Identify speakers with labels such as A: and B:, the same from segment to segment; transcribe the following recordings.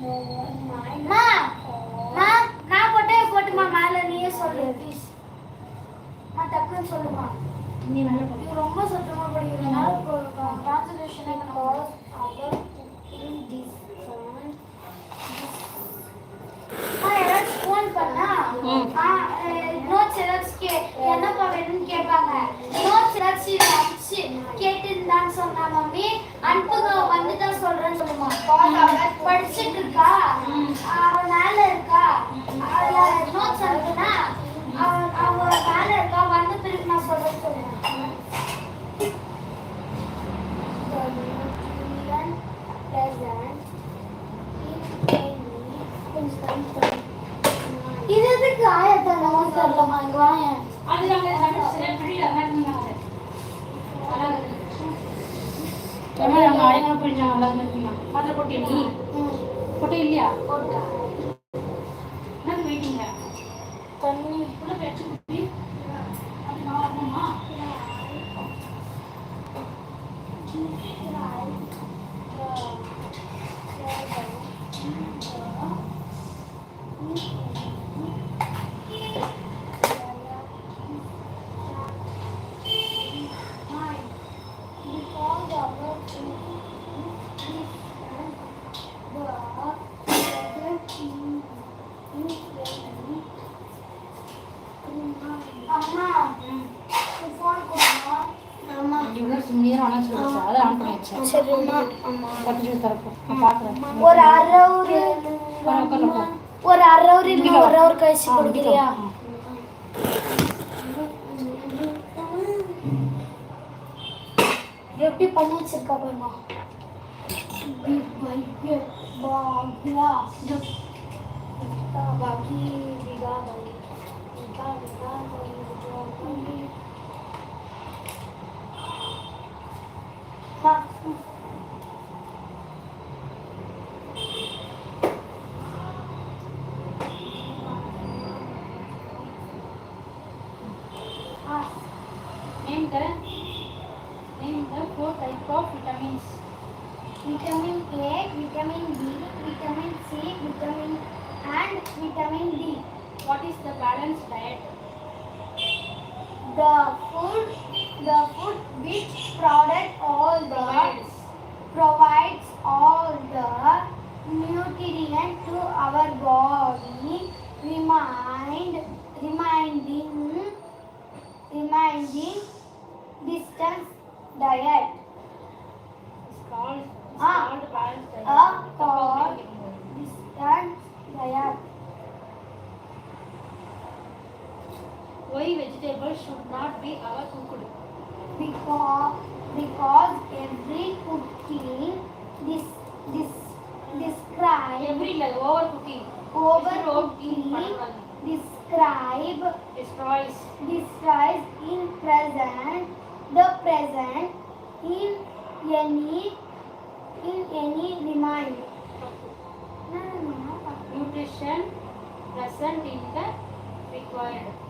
A: அம்மா, அம்மா, நான் போட்டே போட்டுமா மேல நீயே சொல்லு ப்ளீஸ் நான் டக்குன்னு சொல்லுமா.
B: நீ மேலே
A: ரொம்ப சத்தமா படிக்கிறதுனால கான்சன்ட்ரேஷன் காஸ் அதர் யாராச்சும் ஃபோன் பண்ணா நோட்ஸ் என்னப்பா வேணும்னு கேட்பாங்க. சிறச்சி ஏதாச்சும் அனுப்பிச்சு சொன்னா மம்மி அனுப்புங்க வந்து தான் சொல்றேன்னு சொல்லுமா? படிச்சுட்டு இருக்கா அவ மேல இருக்கா? அவள நோட்ஸ் அனுப்புனா அவ அவ மேல இருக்கா? வந்த பிறகு நான் சொல்றேன் சொல்லுவேன் இது எதுக்கு ஆயத்தனமா தெரியலமா இங்க வாங்க
B: அது நம்ம தமிழ் சரியா புரியல அதனால அழகு தமிழ் புரிஞ்சாங்க நல்லா இருக்குங்களா அதில் போட்டியா நீ? போட்டே இல்லையா?
A: போட்டா. ஒரு அரை ஹவர் ஒரு அரை இல்லை ஒரு ஹவர் கழிச்சு கொடுக்குறியா? எப்படி பண்ணி வச்சிருக்கா பாருமா? Thank you.
B: What is the balanced diet?
A: The food, the food which product all the
B: Provides
A: provides all the nutrient to our body, remind, reminding, reminding distance diet.
B: is called is
A: Ah.
B: called balanced diet.
A: Ah, called distance diet.
B: why vegetables should not be our cooked?
A: Because, because every cooking this this describe
B: every like overcooking
A: overcooking describe
B: destroys.
A: destroys in present the present in any in any remind.
B: Nutrition present in the required.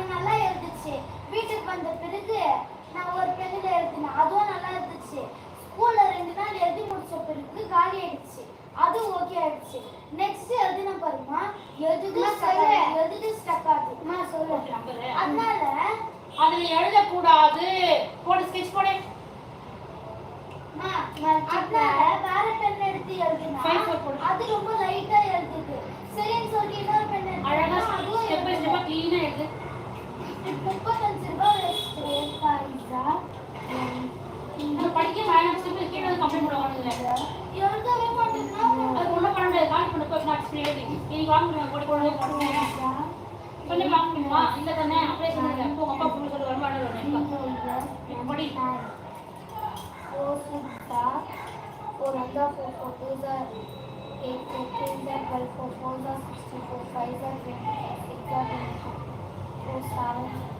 A: அங்க நல்லா இருந்துச்சு வீட்டுக்கு வந்த பிறகு நான் ஒரு பெண்ணில எழுதினேன். அதுவும் நல்லா இருந்துச்சு. ஸ்கூல்ல ரெண்டு நாள் எழுதி முடிச்ச பிறகு காலி ஆயிடுச்சு. அதுவும் ஓகே ஆயிடுச்சு. நெக்ஸ்ட் எழுதின பாருமா எதுக்கு எதுக்கு ஸ்டக் ஆகுது நான் சொல்லுவேன் அதனால
B: அதுல எழுதக்கூடாது. போடு ஸ்கெட்ச் போடு.
A: அதனால வேற எடுத்து எழுதுனா. அது ரொம்ப ஆ எழுதுது. சரின்னு சொல்லிட்டு இன்னொரு pen
B: அழகா
A: அதுவும்
B: ஸ்டெப் பை ஸ்டெப்பா க்ளீனா எழுது.
A: proposal, it proposal, proposal 64, 5,
B: 24, 好。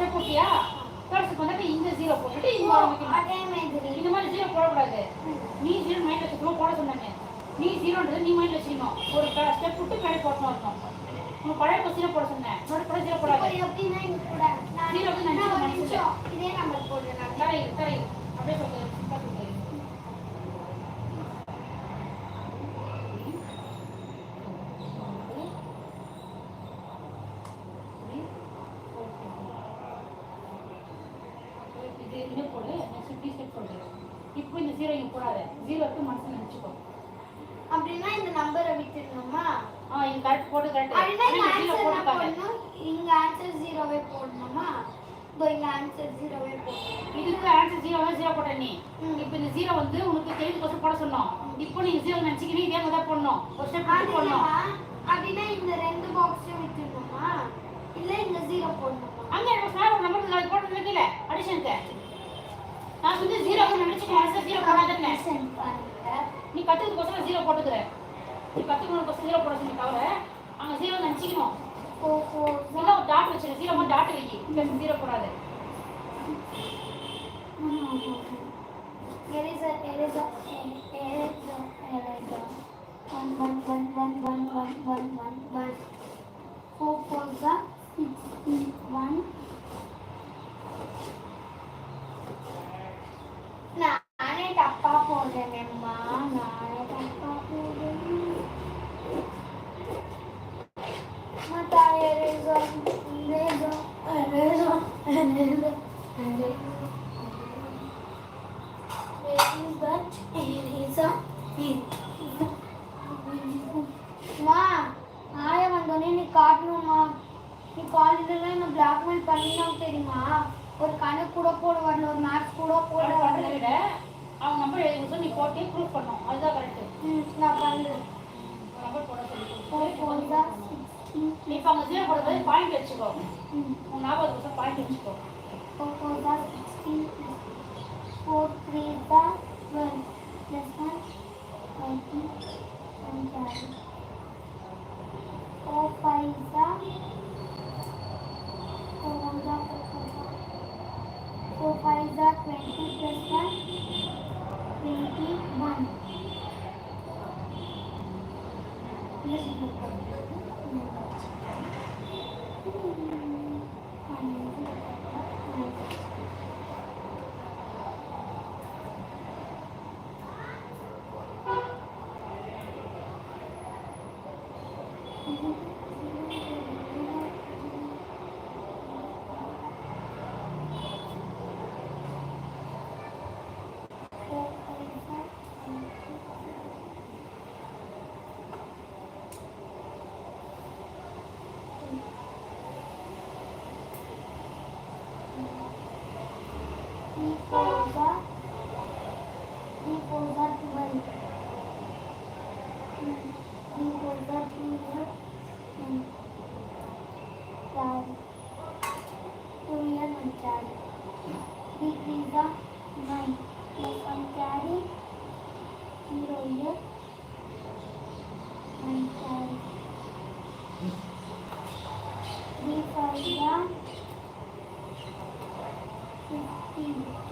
B: step போட்டியா ஸ்டெப் வந்தாக்க இந்த ஜீரோ போட்டுட்டு இங்க ஆரம்பிக்கணும்.
A: அதே மாதிரி.
B: இந்த மாதிரி ஜீரோ போடக்கூடாது. நீ ஜீரோ மைண்ட் வச்சுக்கணும் போட சொன்னாங்க. நீ ஜீரோன்றது நீ மைண்ட் வச்சுக்கணும். ஒரு ஸ்டெப் விட்டு மேலே போட்டணும் வரணும் உனக்கு பழைய கொஸ்டினை போட சொன்னேன். நோட் கூட ஜீரோ போடாது.
A: கூட
B: ஜீரோ
A: இதே நம்பர் போடுறேன்.
B: தரை தரை. அப்படியே சொல்லு சிம்பிளா சொல்லு இது போடு நெக்ஸ்ட் த்ரீ ஸ்டெப் சொல்றேன் இப்போ இந்த ஜீரோ இங்க போடாத. ஜீரோக்கு மனசுல நினைச்சுக்கோ.
A: அப்படின்னா இந்த நம்பரை விட்டுடணுமா?
B: ஆ இது கரெக்ட் போட்டு கரெக்ட் ஜீரோ
A: போடணும். இங்க ஆன்சர் ஜீரோவே போடணுமா? இதோ இங்க ஆன்சர் ஜீரோவே போடணும்
B: இதுக்கு ஆன்சர் ஜீரோ ஜீரோ போட்ட நீ. இப்போ இந்த ஜீரோ வந்து உனக்கு தெரிஞ்சு கொஸ்டின் போட சொன்னோம். இப்போ நீ ஜீரோ நினைச்சிக்கினே இதே மாதிரி ஸ்டெப்
A: அது
B: போடணும்.
A: இல்லைம்மா. அப்படின்னா இந்த ரெண்டு பாக்ஸையும் விட்டுடணுமா? இல்ல இங்க ஜீரோ போடணுமா?
B: அங்க சார் நம்பர் போட்டு கீழே. அடிஷனுக்கு நான் வந்து ஜீரோ நினைச்சுக்கோ ஆன்சர் ஜீரோ போடாதேன்னு
A: Listen பாருங்க
B: நீ கத்துக்கிறதுக்கோசரம் ஜீரோ போட்டுக்கிற நீ கத்துக்கணுக்கோசரம் ஜீரோ போட சொல்லி தவிர அங்க ஜீரோ நினைச்சிக்கணும்.
A: ஓ ஃபோர்
B: ஒரு டாட் வச்சிரு. ஜீரோ மாதிரி டாட் வைக்கி இப்போ ஜீரோ போடாது.
A: Eraser, eraser, eraser, eraser. One, one, one, one, one, one, one, one, one. Four, four, the sixteen, one. நானே தப்பா போடுறேனேம்மா நானே தப்பா போடுறேன் Where is that eraser? மா ஆயா வந்தோடனே நீ காட்டணுமா நீ காலேஜில் என்ன பிளாக்மெயில் பண்ணினோம் தெரியுமா ஒரு கணக்கு கூட போட வரல ஒரு மேக்ஸ் கூட போட
B: போட
A: வரல
B: வரதை விட அவங்க நம்பர் எழுதி கொடுத்து நீ போட்டு ப்ரூஃப் பண்ணும் அதுதான் கரெக்ட்
A: ம், நான் பண்ணுறேன்
B: நம்பர் போட சொல்லி
A: ஃபோர் ஃபோர் தான் சிக்ஸ்டீன்
B: நீ இப்போ அவங்க ஜீரோ போட போது பாயிண்ட் வச்சுக்கோ உன் ஞாபகம் வருஷம் பாயிண்ட் வச்சுக்கோ
A: Four four is sixteen. Four three is twelve. Plus one, twenty. One carry. Four five is four one is four four is Four five is twenty plus one. Thank you. Thank you.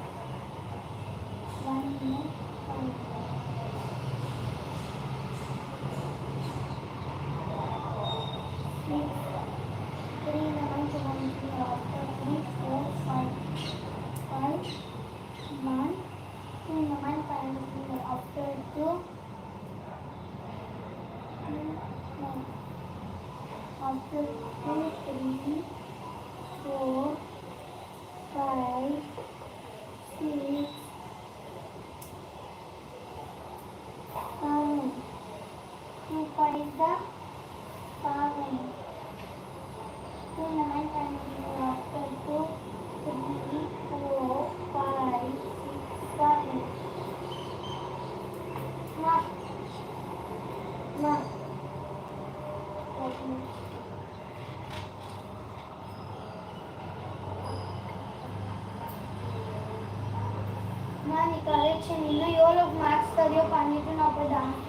A: நான் நீ correction இன்னும் எவ்வளோ maths தரையோ பண்ணிட்டு நான் போய் dance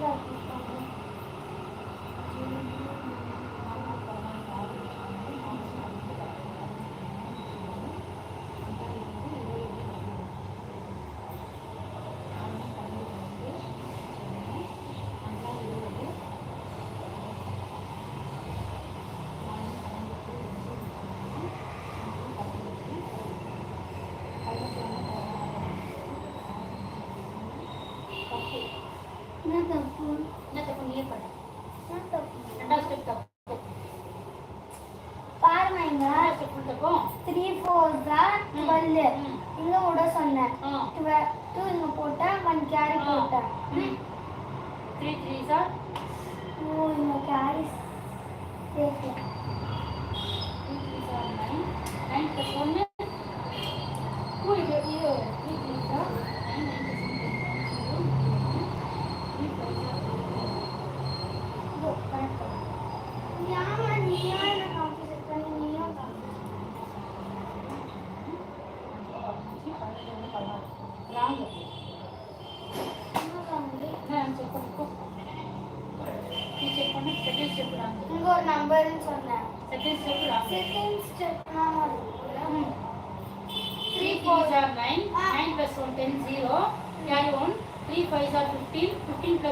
A: practice பண்ணுறேன் என்ன தப்பு
B: என்ன தப்பு நீயே பண்ண
A: என்ன தப்பு
B: ரெண்டாவது ஸ்டெப்
A: பாருங்க த்ரீ ஃபோர் தான் டுவெல் இங்க விட சொன்னேன் டூ இங்க போட்டேன் ஒன் கேரி போட்டேன்
B: த்ரீ த்ரீ சார்
A: ஓ இங்க கேரி
B: நைன் ஒன்று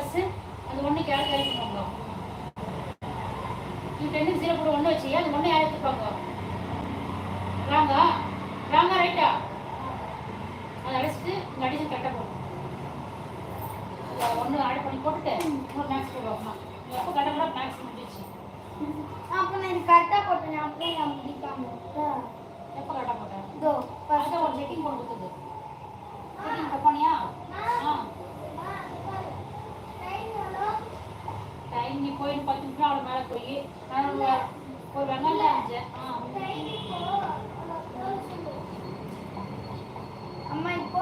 B: ப்ளஸ் அந்த ஒன்று யாரும் கேரி பண்ணுவாங்க நீ டென்னுக்கு ஜீரோ போட்டு ஒன்று வச்சு அந்த ஒன்று யார் எடுத்துப்பாங்க? ராங்கா? ராங்கா ரைட்டா அதை அடிச்சுட்டு இந்த அடிச்சு கரெக்டாக போடும் ஒன்று ஆட் பண்ணி போட்டுட்டு ஒரு மேக்ஸ் போடுவாங்கம்மா எப்போ கரெக்டாக மேக்ஸ் முடிஞ்சிச்சு
A: அப்போ நான் இது கரெக்டாக போட்டேன் அப்படியே நான் முடிக்காம
B: எப்போ கரெக்டாக போட்டேன்?
A: இதோ ஃபஸ்ட்டு ஒரு செட்டிங் போட்டு கொடுத்தது. செக்கிங் தப்பானியா? ஆ. இங்கே போயிட்டு பத்து
B: நிமிஷம் அவளை போய் நான் ஒரு வெங்கல்ல இருந்தேன்
A: அம்மா இப்போ?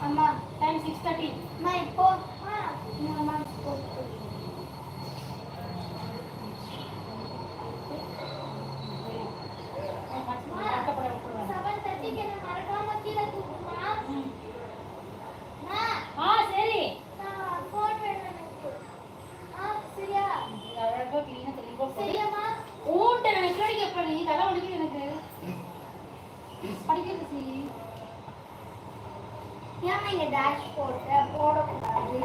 A: அம்மா.
B: டைம் சிக்ஸ் தேர்ட்டி
A: அம்மா இப்போ? அம்மா இப்போ.
B: படிக்கிறது சரி
A: ஏன் நீங்கள் டேஷ் போட்டு போடக்கூடாது